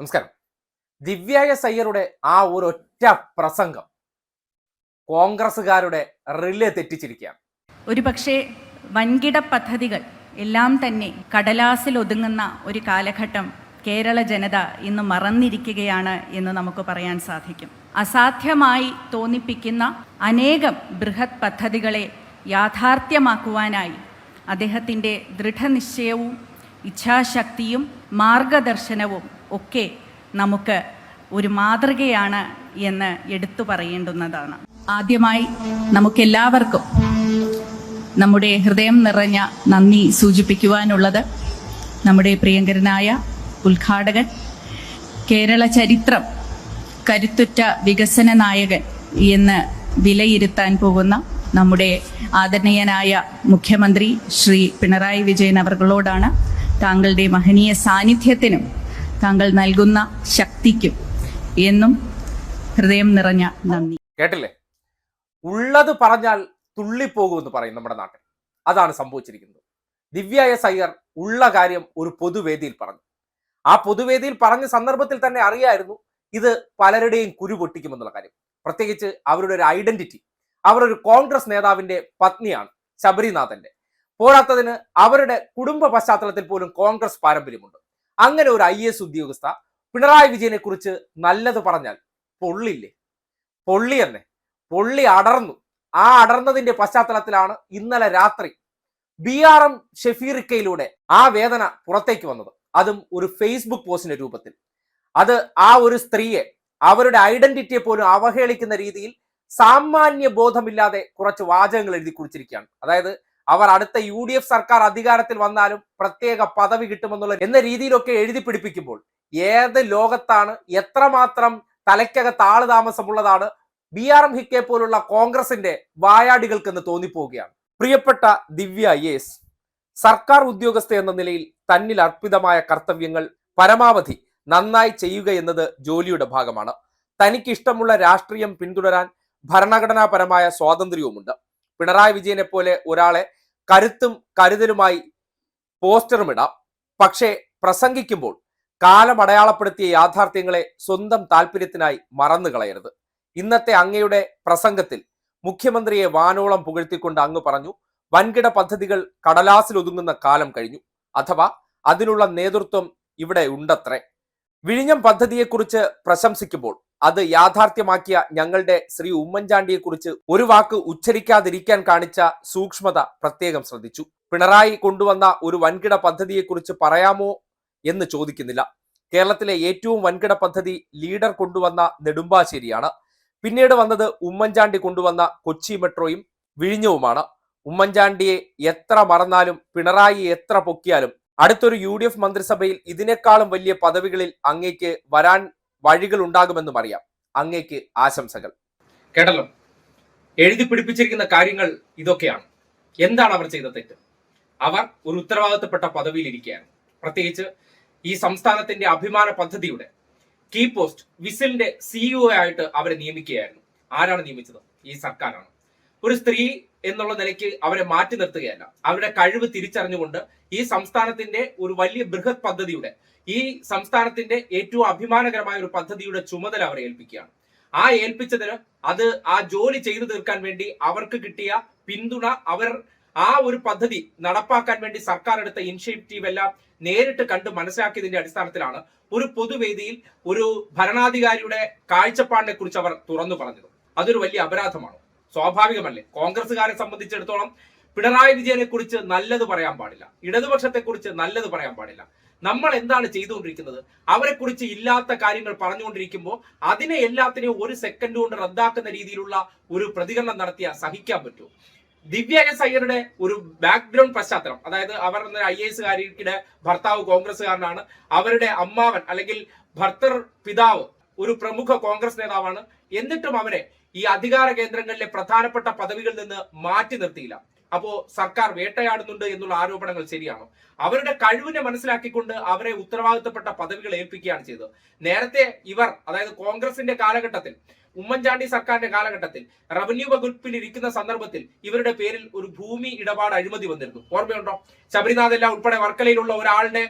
നമസ്കാരം. ദിവ്യായ സയ്യറുടെ ആ ഒരു ഒറ്റ പ്രസംഗം കോൺഗ്രസ്സുകാരുടെ റിലേ തെറ്റിച്ചിരിക്കുകയാണ്. ഒരു പക്ഷേ വൻകിട പദ്ധതികൾ എല്ലാം തന്നെ കടലാസിൽ ഒതുങ്ങുന്ന ഒരു കാലഘട്ടം കേരള ജനത ഇന്ന് മറന്നിരിക്കുകയാണ് എന്ന് നമുക്ക് പറയാൻ സാധിക്കും. അസാധ്യമായി തോന്നിപ്പിക്കുന്ന അനേകം ബൃഹത് പദ്ധതികളെ യാഥാർത്ഥ്യമാക്കുവാനായി അദ്ദേഹത്തിന്റെ ദൃഢനിശ്ചയവും ഇച്ഛാശക്തിയും മാർഗദർശനവും ഒക്കെ നമുക്ക് ഒരു മാതൃകയാണ് എന്ന് എടുത്തു പറയേണ്ടുന്നതാണ്. ആദ്യമായി നമുക്കെല്ലാവർക്കും നമ്മുടെ ഹൃദയം നിറഞ്ഞ നന്ദി സൂചിപ്പിക്കുവാനുള്ളത് നമ്മുടെ പ്രിയങ്കരനായ ഉദ്ഘാടകൻ കേരള ചരിത്രം കരുത്തുറ്റ വികസന നായകൻ എന്ന് വിലയിരുത്താൻ പോകുന്ന നമ്മുടെ ആദരണീയനായ മുഖ്യമന്ത്രി ശ്രീ പിണറായി വിജയൻ അവർകളോടാണ് താങ്കളുടെ മഹനീയ സാന്നിധ്യത്തിനും താങ്കൾ നൽകുന്ന ശക്തിക്കും എന്നും ഹൃദയം നിറഞ്ഞ നന്ദി. കേട്ടില്ലേ? ഉള്ളത് പറഞ്ഞാൽ തുള്ളിപ്പോകുമെന്ന് പറയും നമ്മുടെ നാട്ടിൽ. അതാണ് സംഭവിച്ചിരിക്കുന്നത്. ദിവ്യായ സയ്യർ ഉള്ള കാര്യം ഒരു പൊതുവേദിയിൽ പറഞ്ഞു. ആ പൊതുവേദിയിൽ പറഞ്ഞ സന്ദർഭത്തിൽ തന്നെ അറിയായിരുന്നു ഇത് പലരുടെയും കുരു പൊട്ടിക്കുമെന്നുള്ള കാര്യം. പ്രത്യേകിച്ച് അവരുടെ ഒരു ഐഡന്റിറ്റി അവർ ഒരു കോൺഗ്രസ് നേതാവിന്റെ പത്നിയാണ് ശബരിനാഥന്റെ. പോരാത്തതിന് അവരുടെ കുടുംബ പശ്ചാത്തലത്തിൽ പോലും കോൺഗ്രസ് പാരമ്പര്യമുണ്ട്. അങ്ങനെ ഒരു ഐ എസ് ഉദ്യോഗസ്ഥ പിണറായി വിജയനെ കുറിച്ച് നല്ലത് പറഞ്ഞാൽ പൊള്ളില്ലേ? പൊള്ളി തന്നെ പൊള്ളി അടർന്നു. ആ അടർന്നതിന്റെ പശ്ചാത്തലത്തിലാണ് ഇന്നലെ രാത്രി ബി ആർ എം ഷെഫീറിക്കയിലൂടെ ആ വേദന പുറത്തേക്ക് വന്നത്. അതും ഒരു ഫേസ്ബുക്ക് പോസ്റ്റിന്റെ രൂപത്തിൽ. അത് ആ ഒരു സ്ത്രീയെ അവരുടെ ഐഡന്റിറ്റിയെ പോലും അവഹേളിക്കുന്ന രീതിയിൽ സാമാന്യ ബോധമില്ലാതെ കുറച്ച് വാചകങ്ങൾ എഴുതി കുറിച്ചിരിക്കുകയാണ്. അതായത് അവർ അടുത്ത യു ഡി എഫ് സർക്കാർ അധികാരത്തിൽ വന്നാലും പ്രത്യേക പദവി കിട്ടുമെന്നുള്ള എന്ന രീതിയിലൊക്കെ എഴുതി പിടിപ്പിക്കുമ്പോൾ ഏത് ലോകത്താണ് എത്രമാത്രം തലയ്ക്കകത്ത് ആൾ താമസമുള്ളതാണ് ബി ആർ എം ഹിക്കെ പോലുള്ള കോൺഗ്രസിന്റെ വായാടികൾക്കെന്ന് തോന്നിപ്പോവുകയാണ്. പ്രിയപ്പെട്ട ദിവ്യ യേസ്. സർക്കാർ ഉദ്യോഗസ്ഥ എന്ന നിലയിൽ തന്നിൽ അർപ്പിതമായ കർത്തവ്യങ്ങൾ പരമാവധി നന്നായി ചെയ്യുക എന്നത് ജോലിയുടെ ഭാഗമാണ്. തനിക്കിഷ്ടമുള്ള രാഷ്ട്രീയം പിന്തുടരാൻ ഭരണഘടനാപരമായ സ്വാതന്ത്ര്യവുമുണ്ട്. പിണറായി വിജയനെ പോലെ ഒരാളെ കരുത്തും കരുതലുമായി പോസ്റ്ററും ഇടാം. പക്ഷേ പ്രസംഗിക്കുമ്പോൾ കാലം അടയാളപ്പെടുത്തിയ യാഥാർത്ഥ്യങ്ങളെ സ്വന്തം താല്പര്യത്തിനായി മറന്നു കളയരുത്. ഇന്നത്തെ അങ്ങയുടെ പ്രസംഗത്തിൽ മുഖ്യമന്ത്രിയെ വാനോളം പുകഴ്ത്തിക്കൊണ്ട് അങ്ങ് പറഞ്ഞു വൻകിട പദ്ധതികൾ കടലാസിൽ ഒതുങ്ങുന്ന കാലം കഴിഞ്ഞു. അഥവാ അതിനുള്ള നേതൃത്വം ഇവിടെ ഉണ്ടത്രേ. വിഴിഞ്ഞം പദ്ധതിയെക്കുറിച്ച് പ്രശംസിക്കുമ്പോൾ അത് യാഥാർത്ഥ്യമാക്കിയ ഞങ്ങളുടെ ശ്രീ ഉമ്മൻചാണ്ടിയെക്കുറിച്ച് ഒരു വാക്ക് ഉച്ചരിക്കാതിരിക്കാൻ കാണിച്ച സൂക്ഷ്മത പ്രത്യേകം ശ്രദ്ധിച്ചു. പിണറായി കൊണ്ടുവന്ന ഒരു വൻകിട പദ്ധതിയെക്കുറിച്ച് പറയാമോ എന്ന് ചോദിക്കുന്നില്ല. കേരളത്തിലെ ഏറ്റവും വൻകിട പദ്ധതി ലീഡർ കൊണ്ടുവന്ന നെടുമ്പാശ്ശേരിയാണ്. പിന്നീട് വന്നത് ഉമ്മൻചാണ്ടി കൊണ്ടുവന്ന കൊച്ചി മെട്രോയും വിഴിഞ്ഞവുമാണ്. ഉമ്മൻചാണ്ടിയെ എത്ര മറന്നാലും പിണറായി എത്ര പൊക്കിയാലും അടുത്തൊരു യു മന്ത്രിസഭയിൽ ഇതിനേക്കാളും വലിയ പദവികളിൽ അങ്ങേക്ക് വരാൻ വഴികൾ ഉണ്ടാകുമെന്നും അറിയാം അങ്ങേക്ക് ആശംസകൾ. കേട്ടല്ലോ? എഴുതി പിടിപ്പിച്ചിരിക്കുന്ന കാര്യങ്ങൾ ഇതൊക്കെയാണ്. എന്താണ് അവർ ചെയ്ത തെറ്റ്? അവർ ഒരു ഉത്തരവാദിത്തപ്പെട്ട പദവിയിൽ ഇരിക്കുകയാണ് പ്രത്യേകിച്ച് ഈ സംസ്ഥാനത്തിന്റെ അഭിമാന പദ്ധതിയുടെ കീ പോസ്റ്റ് വിസിലിന്റെ സിഇഒ ആയിട്ട് അവരെ നിയമിക്കുകയായിരുന്നു. ആരാണ് നിയമിച്ചത്? ഈ സർക്കാരാണ്. ഒരു സ്ത്രീ എന്നുള്ള നിലയ്ക്ക് അവരെ മാറ്റി നിർത്തുകയല്ല. അവരുടെ കഴിവ് തിരിച്ചറിഞ്ഞുകൊണ്ട് ഈ സംസ്ഥാനത്തിന്റെ ഒരു വലിയ ബൃഹത് പദ്ധതിയുടെ ഈ സംസ്ഥാനത്തിന്റെ ഏറ്റവും അഭിമാനകരമായ ഒരു പദ്ധതിയുടെ ചുമതല അവരെ ഏൽപ്പിക്കുകയാണ്. ആ ഏൽപ്പിച്ചതിന് അത് ആ ജോലി ചെയ്തു തീർക്കാൻ വേണ്ടി അവർക്ക് കിട്ടിയ പിന്തുണ അവർ ആ ഒരു പദ്ധതി നടപ്പാക്കാൻ വേണ്ടി സർക്കാർ എടുത്ത ഇനിഷ്യേറ്റീവ് എല്ലാം നേരിട്ട് കണ്ട് മനസ്സിലാക്കിയതിന്റെ അടിസ്ഥാനത്തിലാണ് ഒരു പൊതുവേദിയിൽ ഒരു ഭരണാധികാരിയുടെ കാഴ്ചപ്പാടിനെ കുറിച്ച് അവർ തുറന്നു പറഞ്ഞത്. അതൊരു വലിയ അപരാധമാണ്. സ്വാഭാവികമല്ലേ? കോൺഗ്രസ്സുകാരെ സംബന്ധിച്ചിടത്തോളം പിണറായി വിജയനെ കുറിച്ച് നല്ലത് പറയാൻ പാടില്ല. ഇടതുപക്ഷത്തെ കുറിച്ച് നല്ലത് പറയാൻ പാടില്ല. നമ്മൾ എന്താണ് ചെയ്തുകൊണ്ടിരിക്കുന്നത്? അവരെ കുറിച്ച് ഇല്ലാത്ത കാര്യങ്ങൾ പറഞ്ഞുകൊണ്ടിരിക്കുമ്പോൾ അതിനെ എല്ലാത്തിനെയും ഒരു സെക്കൻഡ് കൊണ്ട് റദ്ദാക്കുന്ന രീതിയിലുള്ള ഒരു പ്രതികരണം നടത്തിയാൽ സഹിക്കാൻ പറ്റൂ ദിവ്യ എസ് അയ്യരുടെ ഒരു ബാക്ക്ഗ്രൗണ്ട് പശ്ചാത്തലം അതായത് അവർ ഐ എ എസുകാരിയുടെ ഭർത്താവ് കോൺഗ്രസ്സുകാരനാണ്. അവരുടെ അമ്മാവൻ അല്ലെങ്കിൽ ഭർത്തർ പിതാവ് ഒരു പ്രമുഖ കോൺഗ്രസ് നേതാവാണ്. എന്നിട്ടും അവരെ ഈ അധികാര കേന്ദ്രങ്ങളിലെ പ്രധാനപ്പെട്ട പദവികളിൽ നിന്ന് മാറ്റി നിർത്തിയില്ല. അപ്പോ സർക്കാർ വേട്ടയാടുന്നുണ്ട് എന്നുള്ള ആരോപണങ്ങൾ ശരിയാണോ? അവരുടെ കഴിവിനെ മനസ്സിലാക്കിക്കൊണ്ട് അവരെ ഉത്തരവാദിത്തപ്പെട്ട പദവികൾ ഏൽപ്പിക്കുകയാണ് ചെയ്തത്. നേരത്തെ ഇവർ അതായത് കോൺഗ്രസിന്റെ കാലഘട്ടത്തിൽ ഉമ്മൻചാണ്ടി സർക്കാരിന്റെ കാലഘട്ടത്തിൽ റവന്യൂ വകുപ്പിൽ ഇരിക്കുന്ന സന്ദർഭത്തിൽ ഇവരുടെ പേരിൽ ഒരു ഭൂമി ഇടപാട് അഴിമതി വന്നിരുന്നു. ഓർമ്മയുണ്ടോ? എല്ലാം ഉൾപ്പെടെ വർക്കലയിലുള്ള ഒരാളുടെ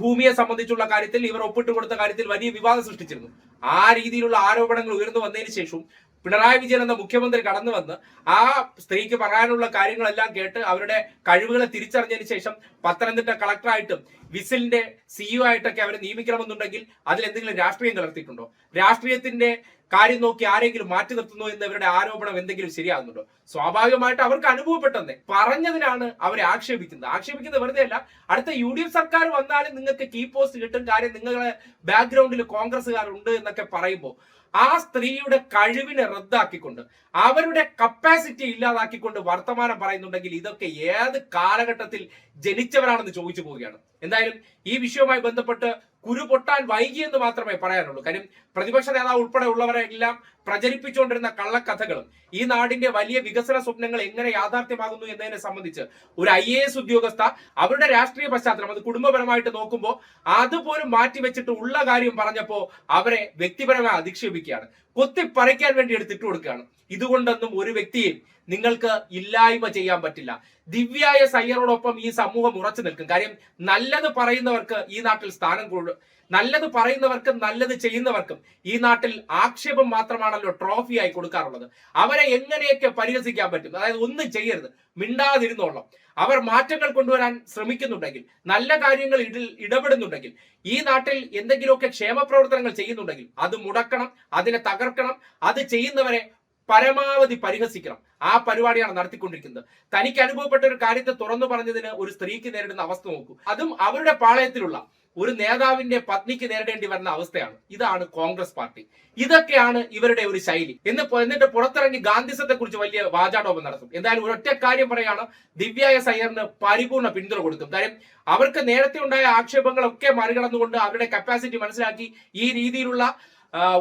ഭൂമിയെ സംബന്ധിച്ചുള്ള കാര്യത്തിൽ ഇവർ ഒപ്പിട്ട് കൊടുത്ത കാര്യത്തിൽ വലിയ വിവാദം സൃഷ്ടിച്ചിരുന്നു. ആ രീതിയിലുള്ള ആരോപണങ്ങൾ ഉയർന്നു വന്നതിന് ശേഷവും പിണറായി വിജയൻ എന്ന മുഖ്യമന്ത്രി കടന്നു വന്ന് ആ സ്ത്രീക്ക് പറയാനുള്ള കാര്യങ്ങളെല്ലാം കേട്ട് അവരുടെ കഴിവുകളെ തിരിച്ചറിഞ്ഞതിന് ശേഷം പത്തനംതിട്ട കളക്ടറായിട്ടും വിസിലിന്റെ സിഇഒ ആയിട്ടൊക്കെ അവരെ നിയമിക്കണമെന്നുണ്ടെങ്കിൽ അതിൽ എന്തെങ്കിലും രാഷ്ട്രീയം കലർത്തിയിട്ടുണ്ടോ? രാഷ്ട്രീയത്തിന്റെ കാര്യം നോക്കി ആരെങ്കിലും മാറ്റി നിർത്തുന്നു എന്ന് ഇവരുടെ ആരോപണം എന്തെങ്കിലും ശരിയാകുന്നുണ്ടോ? സ്വാഭാവികമായിട്ട് അവർക്ക് അനുഭവപ്പെട്ടെന്നേ. പറഞ്ഞതിനാണ് അവരെ ആക്ഷേപിക്കുന്നത്. ആക്ഷേപിക്കുന്നത് വെറുതെ അല്ല അടുത്ത യു ഡി എഫ് സർക്കാർ വന്നാലും നിങ്ങൾക്ക് കീ പോസ്റ്റ് കിട്ടും കാര്യം നിങ്ങളെ ബാക്ക്ഗ്രൗണ്ടിൽ കോൺഗ്രസ്സുകാരുണ്ട് എന്നൊക്കെ പറയുമ്പോൾ ആ സ്ത്രീയുടെ കഴിവിനെ റദ്ദാക്കിക്കൊണ്ട് അവരുടെ കപ്പാസിറ്റി ഇല്ലാതാക്കിക്കൊണ്ട് വർത്തമാനം പറയുന്നുണ്ടെങ്കിൽ ഇതൊക്കെ ഏത് കാലഘട്ടത്തിൽ ജനിച്ചവരാണെന്ന് ചോദിച്ചു പോവുകയാണ്. എന്തായാലും ഈ വിഷയവുമായി ബന്ധപ്പെട്ട് കുരു പൊട്ടാൻ എന്ന് മാത്രമേ പറയാനുള്ളൂ. കാര്യം പ്രതിപക്ഷ നേതാവ് ഉൾപ്പെടെ ഉള്ളവരെ എല്ലാം പ്രചരിപ്പിച്ചുകൊണ്ടിരുന്ന കള്ളക്കഥകളും ഈ നാടിന്റെ വലിയ വികസന സ്വപ്നങ്ങൾ എങ്ങനെ യാഥാർത്ഥ്യമാകുന്നു എന്നതിനെ സംബന്ധിച്ച് ഒരു ഐ എ എസ് ഉദ്യോഗസ്ഥ അവരുടെ രാഷ്ട്രീയ പശ്ചാത്തലം അത് കുടുംബപരമായിട്ട് നോക്കുമ്പോൾ അതുപോലും മാറ്റിവെച്ചിട്ട് ഉള്ള കാര്യം പറഞ്ഞപ്പോൾ അവരെ വ്യക്തിപരമായി അധിക്ഷേപിക്കുകയാണ്. കൊത്തിപ്പറിക്കാൻ വേണ്ടി എടുത്തിട്ട് കൊടുക്കുകയാണ്. ഇതുകൊണ്ടൊന്നും ഒരു വ്യക്തിയെയും നിങ്ങൾക്ക് ഇല്ലായ്മ ചെയ്യാൻ പറ്റില്ല. ദിവ്യായ സയ്യറോടൊപ്പം ഈ സമൂഹം ഉറച്ചു നിൽക്കും. കാര്യം നല്ലത് പറയുന്നവർക്ക് ഈ നാട്ടിൽ സ്ഥാനം കൂടും നല്ലത് പറയുന്നവർക്കും നല്ലത് ചെയ്യുന്നവർക്കും ഈ നാട്ടിൽ ആക്ഷേപം മാത്രമാണല്ലോ ട്രോഫിയായി കൊടുക്കാറുള്ളത്. അവരെ എങ്ങനെയൊക്കെ പരിഹസിക്കാൻ പറ്റും? അതായത് ഒന്നും ചെയ്യരുത്. മിണ്ടാതിരുന്നോളം. അവർ മാറ്റങ്ങൾ കൊണ്ടുവരാൻ ശ്രമിക്കുന്നുണ്ടെങ്കിൽ നല്ല കാര്യങ്ങൾ ഇടപെടുന്നുണ്ടെങ്കിൽ ഈ നാട്ടിൽ എന്തെങ്കിലുമൊക്കെ ക്ഷേമ പ്രവർത്തനങ്ങൾ ചെയ്യുന്നുണ്ടെങ്കിൽ അത് മുടക്കണം അതിനെ തകർക്കണം അത് ചെയ്യുന്നവരെ പരമാവധി പരിഹസിക്കണം. ആ പരിപാടിയാണ് നടത്തിക്കൊണ്ടിരിക്കുന്നത്. തനിക്ക് അനുഭവപ്പെട്ട ഒരു കാര്യത്തെ തുറന്നു പറഞ്ഞതിന് ഒരു സ്ത്രീക്ക് നേരിടുന്ന അവസ്ഥ നോക്കൂ. അതും അവരുടെ പാളയത്തിലുള്ള ഒരു നേതാവിന്റെ പത്നിക്ക് നേരിടേണ്ടി വരുന്ന അവസ്ഥയാണ്. ഇതാണ് കോൺഗ്രസ് പാർട്ടി. ഇതൊക്കെയാണ് ഇവരുടെ ഒരു ശൈലി. എന്ന് എന്നിട്ട് പുറത്തിറങ്ങി ഗാന്ധിസത്തെ കുറിച്ച് വലിയ വാചാടോപം നടത്തും. എന്തായാലും ഒരൊറ്റ കാര്യം പറയാണ് ദിവ്യായ സയ്യറിന് പരിപൂർണ പിന്തുണ കൊടുക്കും. കാര്യം അവർക്ക് നേരത്തെ ഉണ്ടായ ആക്ഷേപങ്ങളൊക്കെ മറികടന്നുകൊണ്ട് അവരുടെ കപ്പാസിറ്റി മനസ്സിലാക്കി ഈ രീതിയിലുള്ള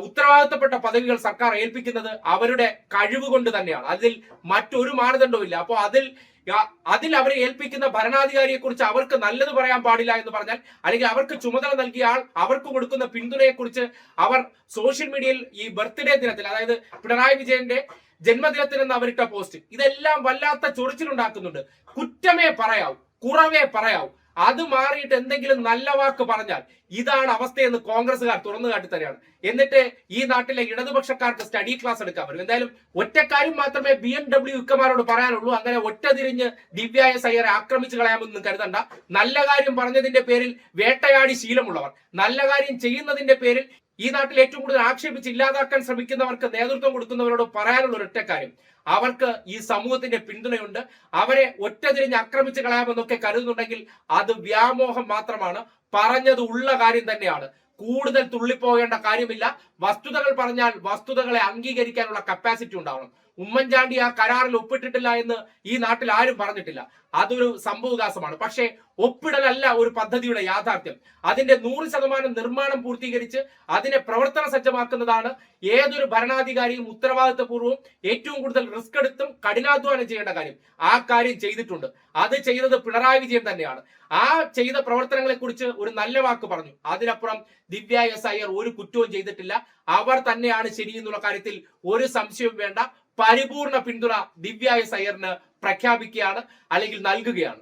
ഉത്തരവാദിത്തപ്പെട്ട പദവികൾ സർക്കാർ ഏൽപ്പിക്കുന്നത് അവരുടെ കഴിവ് കൊണ്ട് തന്നെയാണ്. അതിൽ മറ്റൊരു മാനദണ്ഡവും ഇല്ല. അപ്പോൾ അതിൽ അതിൽ അവരെ ഏൽപ്പിക്കുന്ന ഭരണാധികാരിയെ കുറിച്ച് അവർക്ക് നല്ലത് പറയാൻ പാടില്ല എന്ന് പറഞ്ഞാൽ അല്ലെങ്കിൽ അവർക്ക് ചുമതല നൽകിയ ആൾ അവർക്ക് കൊടുക്കുന്ന പിന്തുണയെ കുറിച്ച് അവർ സോഷ്യൽ മീഡിയയിൽ ഈ ബർത്ത്ഡേ ദിനത്തിൽ അതായത് പിണറായി വിജയന്റെ ജന്മദിനത്തിൽ നിന്ന് അവരിട്ട പോസ്റ്റ് ഇതെല്ലാം വല്ലാത്ത ചൊറിച്ചിലുണ്ടാക്കുന്നുണ്ട്. കുറ്റമേ പറയാവൂ കുറവേ പറയാവൂ. അത് മാറിയിട്ട് എന്തെങ്കിലും നല്ല വാക്ക് പറഞ്ഞാൽ ഇതാണ് അവസ്ഥയെന്ന് കോൺഗ്രസ്സുകാർ തുറന്നു കാട്ടി കാട്ടിത്തരാണ് എന്നിട്ട് ഈ നാട്ടിലെ ഇടതുപക്ഷക്കാർക്ക് സ്റ്റഡി ക്ലാസ് എടുക്കാൻ പറ്റും. എന്തായാലും ഒറ്റക്കാര്യം മാത്രമേ ബി എം ഡബ്ല്യു ഇക്കമാരോട് പറയാനുള്ളൂ. അങ്ങനെ ഒറ്റ തിരിഞ്ഞ് ദിവ്യായ സയ്യറെ ആക്രമിച്ചു കളയാമെന്ന് കരുതണ്ട. നല്ല കാര്യം പറഞ്ഞതിന്റെ പേരിൽ വേട്ടയാടി ശീലമുള്ളവർ. നല്ല കാര്യം ചെയ്യുന്നതിന്റെ പേരിൽ ഈ നാട്ടിൽ ഏറ്റവും കൂടുതൽ ആക്ഷേപിച്ച് ഇല്ലാതാക്കാൻ ശ്രമിക്കുന്നവർക്ക് നേതൃത്വം കൊടുക്കുന്നവരോട് പറയാനുള്ള ഒരൊറ്റ കാര്യം. അവർക്ക് ഈ സമൂഹത്തിന്റെ പിന്തുണയുണ്ട്. അവരെ ഒറ്റതിരിഞ്ഞ് ആക്രമിച്ച് കളയാമെന്നൊക്കെ കരുതുന്നുണ്ടെങ്കിൽ അത് വ്യാമോഹം മാത്രമാണ്. പറഞ്ഞത് ഉള്ള കാര്യം തന്നെയാണ്. കൂടുതൽ തുള്ളിപ്പോകേണ്ട കാര്യമില്ല. വസ്തുതകൾ പറഞ്ഞാൽ വസ്തുതകളെ അംഗീകരിക്കാനുള്ള കപ്പാസിറ്റി ഉണ്ടാവണം. ഉമ്മൻചാണ്ടി ആ കരാറിൽ ഒപ്പിട്ടിട്ടില്ല എന്ന് ഈ നാട്ടിൽ ആരും പറഞ്ഞിട്ടില്ല. അതൊരു സംഭവവികാസമാണ്. പക്ഷേ ഒപ്പിടലല്ല ഒരു പദ്ധതിയുടെ യാഥാർത്ഥ്യം. അതിന്റെ നൂറ് ശതമാനം നിർമ്മാണം പൂർത്തീകരിച്ച് അതിനെ പ്രവർത്തന സജ്ജമാക്കുന്നതാണ് ഏതൊരു ഭരണാധികാരിയും ഉത്തരവാദിത്തപൂർവം ഏറ്റവും കൂടുതൽ റിസ്ക് എടുത്തും കഠിനാധ്വാനം ചെയ്യേണ്ട കാര്യം. ആ കാര്യം ചെയ്തിട്ടുണ്ട്. അത് ചെയ്തത് പിണറായി വിജയൻ തന്നെയാണ്. ആ ചെയ്ത പ്രവർത്തനങ്ങളെ കുറിച്ച് ഒരു നല്ല വാക്ക് പറഞ്ഞു. അതിനപ്പുറം ദിവ്യ എസ് അയ്യർ ഒരു കുറ്റവും ചെയ്തിട്ടില്ല. അവർ തന്നെയാണ് ശരി എന്നുള്ള കാര്യത്തിൽ ഒരു സംശയവും വേണ്ട. പരിപൂർണ പിന്തുണ ദിവ്യ എസ് പ്രഖ്യാപിക്കുകയാണ് അല്ലെങ്കിൽ നൽകുകയാണ്.